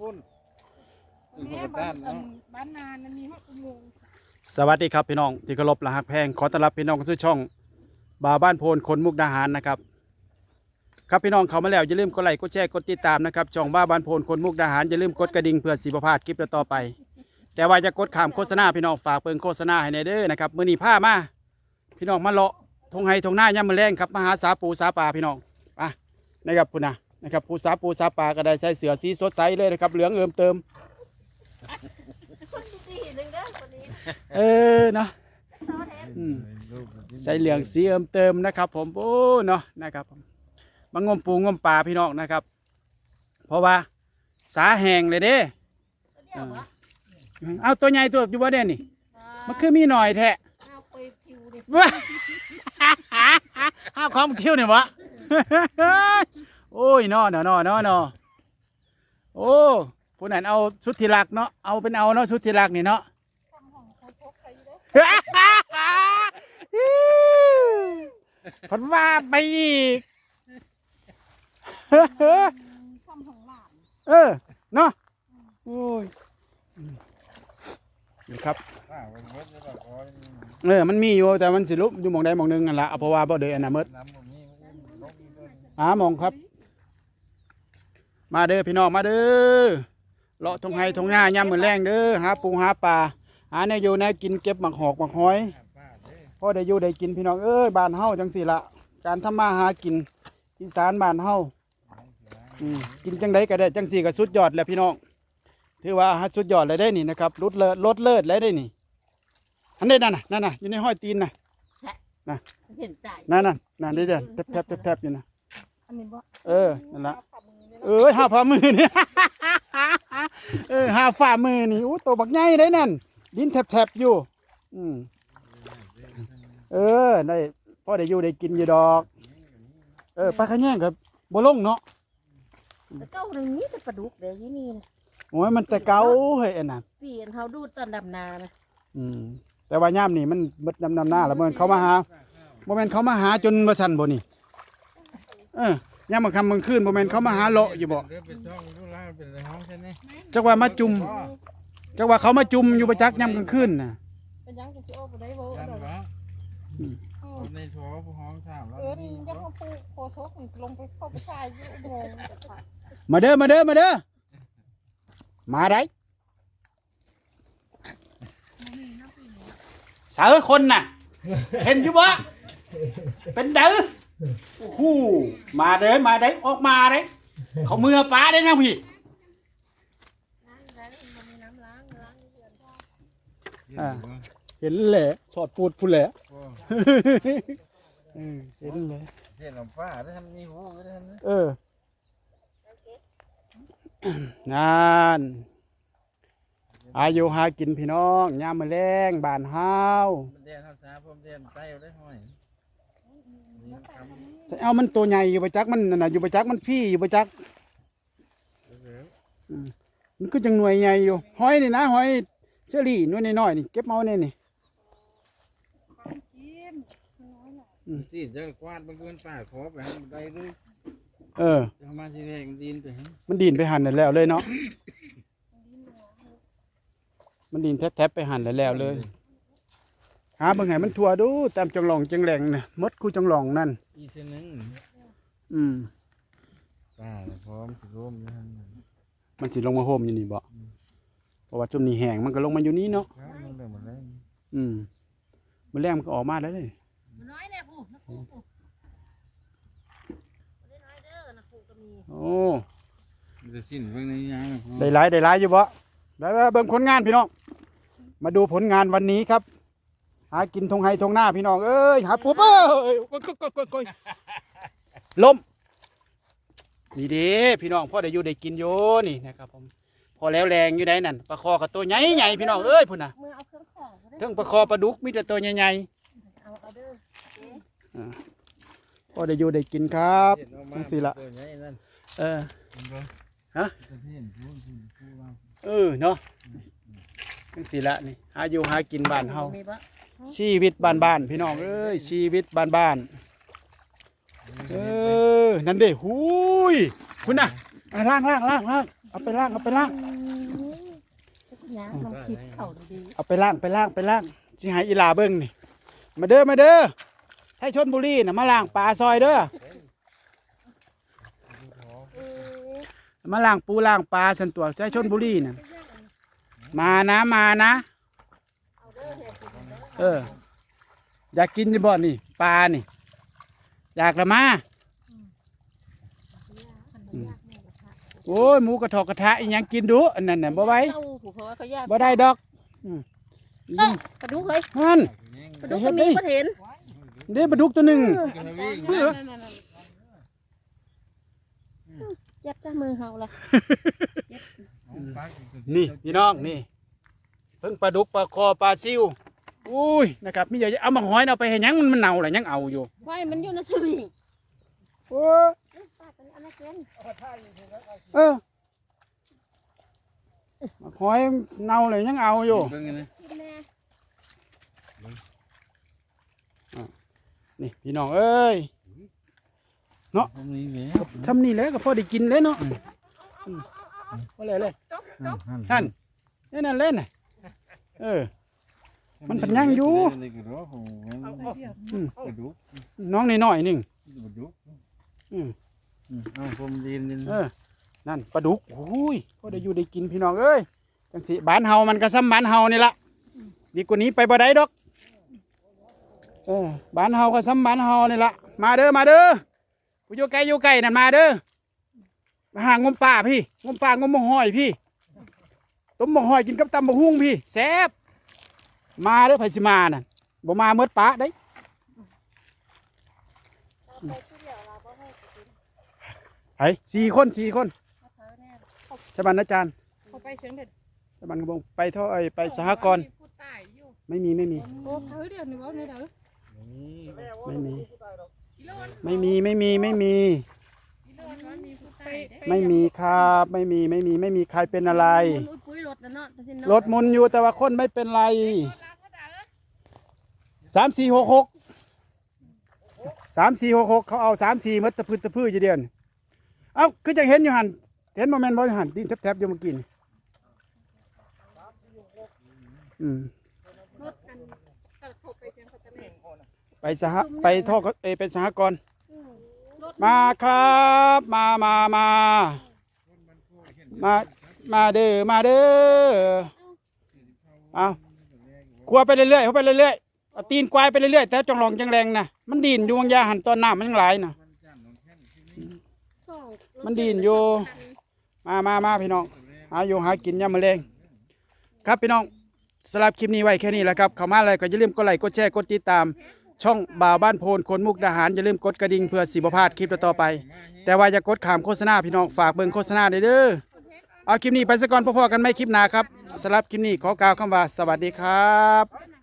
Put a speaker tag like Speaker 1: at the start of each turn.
Speaker 1: พุ่นถึง
Speaker 2: แม่
Speaker 1: คน
Speaker 2: บ้า
Speaker 1: ต้านน
Speaker 2: อัน
Speaker 1: เนาะ
Speaker 2: บ้านนานมันมีห้องอุโมงค์
Speaker 3: สวัสดีครับพี่น้องที่เคารพและฮักแพงขอต้อนรับพี่น้องเข้าสู่ช่องบาวบ้านโพนคนมุกดาหารนะครับครับพี่น้องเขามาแล้วอย่าลืมกดไลค์กดแชร์กดติดตามนะครับช่องบ้าวบ้านโพนคนมุกดาหารอย่าลืมกดกระดิ่งเพื่อสิบพลาดคลิปต่อๆไป แต่ว่าจะกดข้ามโฆษณาพี่น้องฝากเปิงโฆษณาให้ในเด้อนะครับมื้อนี้ผ้ามาพี่น้องมาเลาะทงไห้ทงหน้าย่ำมือแรงครับมาหาสาปูสาปลาพี่น้องไปนะครับพุ่นนะ นะครับผู้สาปูสาปลาก็ได้ใส่เสื้อสีสดใสเลยนะครับ เหลืองเอิมเติม
Speaker 4: คนดีหนึ่งเด้อคนนี้
Speaker 3: เออเนาะ
Speaker 4: โตแทน
Speaker 3: อืม
Speaker 1: ลูก
Speaker 3: ใส่เหลืองสีเอิมเติมนะครับ ผมโอ้เนาะนะครับผมมางมปูงมปลาพี่น้องนะครับ เพราะว่าสาแห้งเลยเด้
Speaker 4: ตัวเดียวเหรอ
Speaker 3: เอาตัวใหญ่ตัวอยู่บ่เด่นนี่มันคือมีหน่อยแท้
Speaker 4: เอาไปคิวดิ
Speaker 3: ว้าห้าของเที่ยวเนี่ยวะ โอ้ยนอเนอนอเนอนอโอ้ผู้นั้นเอาสุดที่รักเนาะเอาเป็นเอาเนาะสุดที่รักนี่เนาะ
Speaker 2: ทำห้องเขาพกใครอยู่เด้อ
Speaker 3: พันว่าไปอีก
Speaker 2: ทำห้องหลาน
Speaker 3: เออเนาะโอ้ยนี่ครับ
Speaker 1: เออ
Speaker 3: มันมีอยู่แต่มันสิลุกอยู่มองใดมองหนึงนั่นละเอาเพราะว่าบ่เดยอนน่ะหมด
Speaker 1: น้ำบ่มีลงอีกเลย
Speaker 3: หามองครับ มาเด้อพี่น้องมาเด้อเลาะทงไห้ทงหน้าย่ำมือแรงเด้อหาปูหาปลาหาแนวอยู่แนวกินเก็บหมักหอกหมักหอย
Speaker 1: ป้าเด้อ
Speaker 3: พอได้อยู่ได้กินพี่น้องเอ้ยบ้านเฮาจังสิละการทำมาหากินอีสานบ้านเฮาอืมกินจังไดก็ได้จังสี่ก็สุดยอดแล้วพี่น้องถือว่าสุดยอดเลยได้นี่นะครับลดเลิศลดเลิศเลยได้นี่อันนี้นั่นน่ะนั่นน่ะอยู่ในห้อยตีนน่ะ
Speaker 4: เห็นใจ
Speaker 3: นั่นน่ะนั่นได้เด้อแทบแทบแทบแทบอยู่นะ
Speaker 2: อันนี้บ่
Speaker 3: เออนั่นละ
Speaker 2: เอาฝ่ามือนี่
Speaker 3: เอ้ยห้าฝ่ามือนี่เออห้าฝ่ามือนี่อู้ตัวบักใหญ่ได้นั่นดินแทบๆอยู่ อืมเออได้พ่อได้อยู่ได้กินอยู่ดอก เออปลาขะแยงกับบ่ลงเนาะ
Speaker 4: แต่เก้าหนึ่งนี่แต่ปลาดุกเดี๋ยวยี่นี่นะ
Speaker 3: โอ้ยมันแต่เก่าเฮ้ยอันน่ะ
Speaker 4: เปลี่ยนเขาดูตอนดำนานะ
Speaker 3: อืมแต่ว่าย่ามนี่มันเบิดนำนำหน้าแล้วมันเขามาหาบ่แม่นเขามาหาจนบ่สั่นบ่นี่เออ ย่ามบางคำบางคืนบ่แม่นเขามาหาเลาะอยู่บ่
Speaker 1: เดี๋ยวเป็นช่องดูแลเป็นห้องใช่ไหม
Speaker 3: จักว่ามาจุ่มจักว่าเขามาจุ่มอยู่ประจักย่ำกลางคืนน่ะ
Speaker 2: เป็นยังจะสิโอ้บ่ได้บ่
Speaker 1: ยัน
Speaker 2: เด้อ
Speaker 1: วะ
Speaker 2: เออ
Speaker 1: คนในท้อผู้ห้องถามแล้ว
Speaker 2: เอิ้นยังมาปูโคชกนี่ลงไปเข้าไปชายอยู่อุโมงค์แต่ค่ะ
Speaker 3: มาเด้อมาเด้อมาเด้อมาได้สาวคนน่ะ เห็นอยู่บ่เป็นเด้อ โอ้โหมาเด้อมาได้ออกมาได้เขาเมื่อป้าได้นะพี่
Speaker 4: ล้างล้างมันมีน้ำล้างล้างเดือนพ่อ
Speaker 3: เห็นแหละสอดปูดพูดแหละเออเห็นเลย
Speaker 1: เห็นหลวงป้าได้ทำมีหูได้ทำนะ
Speaker 3: เออนานอายุหากินพี่น้องยามมื้อแรงบ้านเฮา
Speaker 1: มันเดียนทำซาผมเดียนไตได้ห้อยนี่ทำ
Speaker 3: เอามันตัวใหญ่อยู่ประจักมันนั่นน่ะอยู่ประจักมันพี่อยู่ประจัก
Speaker 1: เร็ว
Speaker 3: มันก็จังหน่วยใหญ่อยู่หอยนี่นะหอยเชอรี่หน่วยน้อยๆนี่เก็บเอาเนี่ยนี่
Speaker 2: กินน้อยน่ะ
Speaker 1: จีจะกวาดบางคนป้าขอไปให้ได้เลย
Speaker 3: เออ
Speaker 1: จะมาทีแรกดินไปให้
Speaker 3: มันดินไปหันนั่นแล้วเลยเนาะมันดินแทบๆไปหันแล้วแล้วเลย หาเบิ่งให้มันทั่วดูตามจังหลองจังแหลงน่ะมดกูจังหลองนั่น
Speaker 1: อีเส้นนึง
Speaker 3: อืม
Speaker 1: ป้าพร้อมสิร่วมนะ
Speaker 3: มันสิลงมาโฮมอยู่นี่บ่เพราะว่าจุ่มนี่แห้งมันก็ลงมาอยู่นี่เนาะ
Speaker 1: ครับมันเรื่องหมดแล้ว
Speaker 3: อืมมันแรงมันก็ออกมาแล้วเลย
Speaker 4: มันน้อยแน่ผู้นะผู้ผู้มันได้น้อยเด้อนะผู้ก็มี
Speaker 3: โอ้
Speaker 1: มันจะสิ้นเพิ่งในยังนะพ่อ
Speaker 3: ได้หลายได้หลายอยู่บ่ได้เบิ่งผลงานพี่น้องมาดูผลงานวันนี้ครับ หากินทงไฮทงหน้าพี่น้องเอ้ยหาปุ๊บเอ้ยโอ้ยโอ้ยโอ้ยโอ้ยล้มนี่เด้พี่น้องพ่อได้อยู่ได้กินโยนี่นะครับผมพอแล้วแรงอยู่ได้นั่นปลาคอกับตัวใหญ่ใหญ่พี่น้องเอ้ยพุ่นน่ะ
Speaker 4: เมื่อเอาเครื่องของมาได้
Speaker 3: ทั้งปลาคอปลาดุกมีแต่ตัวใหญ่
Speaker 4: เอาเอาเด้อ
Speaker 3: ๆพ่อได้อยู่ได้กินครับ
Speaker 1: เห็นออกมา
Speaker 3: จังสิละ
Speaker 1: ตัวใหญ่นั่น
Speaker 3: เออ
Speaker 1: เห็นบ่
Speaker 3: ฮะ
Speaker 1: จะเห็นพูดพูดพูดว่า
Speaker 3: เออเนาะ จังสิละนี่หาอยู่หากินบ้านเฮา
Speaker 4: มีบ่
Speaker 3: ชีวิตบ้านๆพี่น้องเอ้ยชีวิตบ้านๆเออนั่นเด้หูยคุณน่ะอะล่างล่างล่างล่างเอาไปล่างเอาไปล่าง
Speaker 2: ยางลองคิดเข่าดี
Speaker 3: เอาไปล่างไปล่างไปล่างสิให้อีหลาเบิ่งนี่ มาเด้อมาเด้อให้ชนบุรีน่ะมาล่างปลาซอยเด้อมาล่างปูล่างปลาสันตัวใจชนบุรีน่ะ มานะมานะ เออ อยากกินนี่บ่นี่ปลานี่ อยากละมาอืมโอ้ยหมูกระทอกกระทะอีหยังกินดูอันนั้นน่ะบ่ไหว้
Speaker 2: เต้าหูเพราะว่าเขาย่าง
Speaker 3: บ่ได้ดอกอืม
Speaker 2: เอ้ยกระดูกเฮ้ย
Speaker 3: มัน
Speaker 2: กระดูกก็มีก็เห็น
Speaker 3: เด้ปลาดุกตัวหนึ่ง
Speaker 1: กระวิ่ง
Speaker 3: เออ
Speaker 2: เจ็บจ้ามือเฮาละ
Speaker 3: นี่พี่น้องนี่เพิ่งปลาดุกปลาคอปลาซิวอุ้ยนะครับมีเยอะๆเอามาหอยเอาไปให้หยังมันมันเน่าแหละยังเอาอยู่
Speaker 2: ไว้มันอยู่ในสวิง
Speaker 3: โอ้ย
Speaker 2: ป้าเป็นอันนั้นเกิน
Speaker 3: เออมาหอยเน่าเลยยังเอาอยู่
Speaker 1: เบิ่งกันนะ
Speaker 2: กินแน่
Speaker 3: นี่พี่น้องเอ้ย
Speaker 1: ผมนี้แหม
Speaker 3: ทำนี่แหล้วก็พอได้กินเลยเนาะ อืมพอแล้วเลยท่านนี่นั่นเล่นน่ะเออ มันเป็นยังอยู่
Speaker 1: นี่กระดูกของมันกระดูก
Speaker 3: น้องน้อยๆหนึ่ง
Speaker 1: กระดูก
Speaker 3: อืม
Speaker 1: อืมเอาผมยืนนี่
Speaker 3: เออนั่นปลาดุกโอ้ยพอได้อยู่ได้กินพี่น้องเอ้ยจังสิบ้านเฮามันก็ซ้ำบ้านเฮานี่ละดีกว่านี้ไปบ่ได้ดอกเออบ้านเฮาก็ซ้ำบ้านเฮานี่ละมาเด้อมาเด้อกูอยู่ไกลอยู่ไกลนั่นมาเด้อ มาหางมป่าพี่ งมป่างมมะหอยพี่ ต้มมะหอยกินกับตำมะฮุ่งพี่แซ่บมาเด้อไผสิมาน่ะบ่มาเมดปะได้
Speaker 2: เราไปที่เดียวเราก็ให้กิน
Speaker 3: ไผสี่คนสี่คน
Speaker 2: เขาเธอแน่
Speaker 3: ใช่บันอาจารย์
Speaker 2: เขาไปเชียงเด็ด
Speaker 3: ใช่บันกระบงไปเท่าไอ้ไปสหกรณ์
Speaker 2: ผู้ตายอยู่
Speaker 3: ไม่มีไม่มี
Speaker 2: โอ้เธอเดียวนี่ว่าเนี่ยเด้อ
Speaker 1: นี่
Speaker 3: ไม่มี
Speaker 2: อีโลน
Speaker 3: ไม่มีไม่มีไม่มี ไม่มีครับไม่มีไม่มีไม่มีใครเป็นอะไร
Speaker 2: มันปุ้ยรถนะเนาะแต่สิเนาะ
Speaker 3: รถหมุนอยู่แต่ว่าคนไม่เป็นไรสามสี่หกหกสามสี่หกหกเขาเอาสามสี่มัดตะพื้นตะพื้นอยู่เดียวนี่เอ้าคือจะเห็นอยู่หันเห็นโมเมนต์บอลหันดินแทบๆอยู่เมื่อกี้นี่อืม
Speaker 2: รถอันกระทบไปเชียงเขาตะเล
Speaker 3: ไปสหไปท่อเอยเป็นสหกรณ์ มาครับมามามามามาเด้อมาเด้อเอาครัวไปเรื่อยๆเขาไปเรื่อยๆเอาตีนควายไปเรื่อยๆแต่จงลองจังแรงนะมันดินอยู่วางยาหันตอนน้ำมันยังหลายนะมันดีนอยู่มามามาพี่น้องหาอยู่หากินยามมะเร็งครับพี่น้องสำหรับคลิปนี้ไว้แค่นี้แหละครับเข้ามาอะไรก็อย่าลืมกดไลค์กดแชร์กดติดตาม ช่องบ่าวบ้านโพนคนมุกดาหารอย่าลืมกดกระดิ่งเพื่อสิบพลาดคลิปต่อๆไป แต่ว่าอย่ากดขามโฆษณาพี่น้องฝากเบิ่งโฆษณาเด้อเด้อเอาคลิปนี้ไปซะก่อนพ่อๆกันไม่คลิปหนาครับสำหรับคลิปนี้ขอกล่าวคำว่าสวัสดีครับ